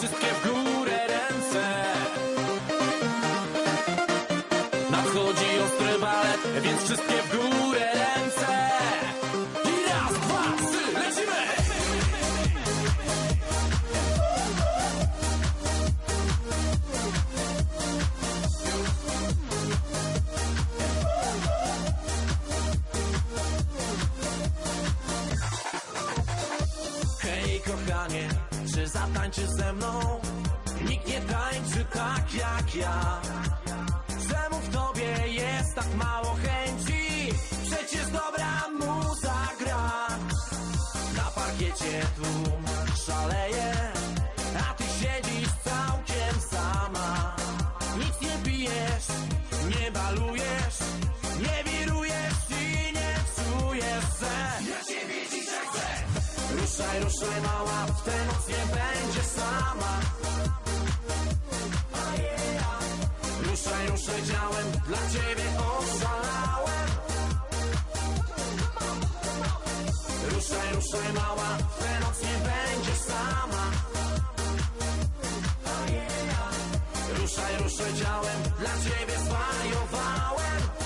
wszystkie w górę ręce. Nadchodzi ostry balet, więc wszystkie w górę ręce. I raz, dwa, trzy, lecimy! Hej kochanie, czy zatańczysz ze mną? Nikt nie tańczy tak jak ja Ruszaj, ruszaj mała, w tę noc nie będzie sama Ruszaj, ruszaj działem, dla ciebie oszalałem Ruszaj, ruszaj mała, w tę noc nie będzie sama Ruszaj, ruszaj działem, dla ciebie zwariowałem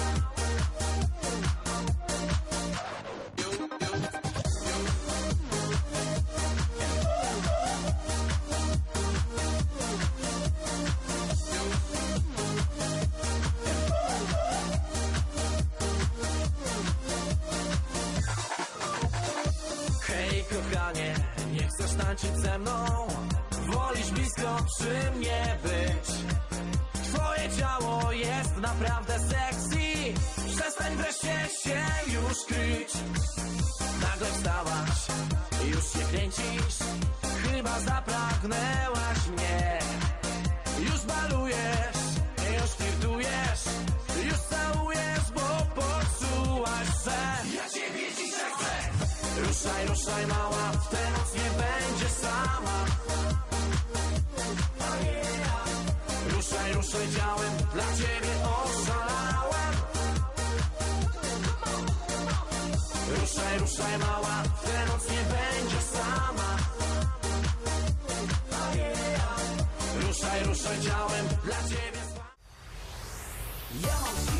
tańczyć ze mną? Wolisz blisko przy mnie być. Twoje ciało jest naprawdę sexy. Przestań wreszcie się już kryć. Nagle wstałaś, już się kręcisz. Chyba zapragnęłaś Ruszaj, ruszaj mała, w tę noc nie będzie sama. Ruszaj, ruszaj działem, dla ciebie oszalałem. Ruszaj, ruszaj mała, w tę noc nie będzie sama. Ruszaj, ruszaj działem, dla ciebie Ja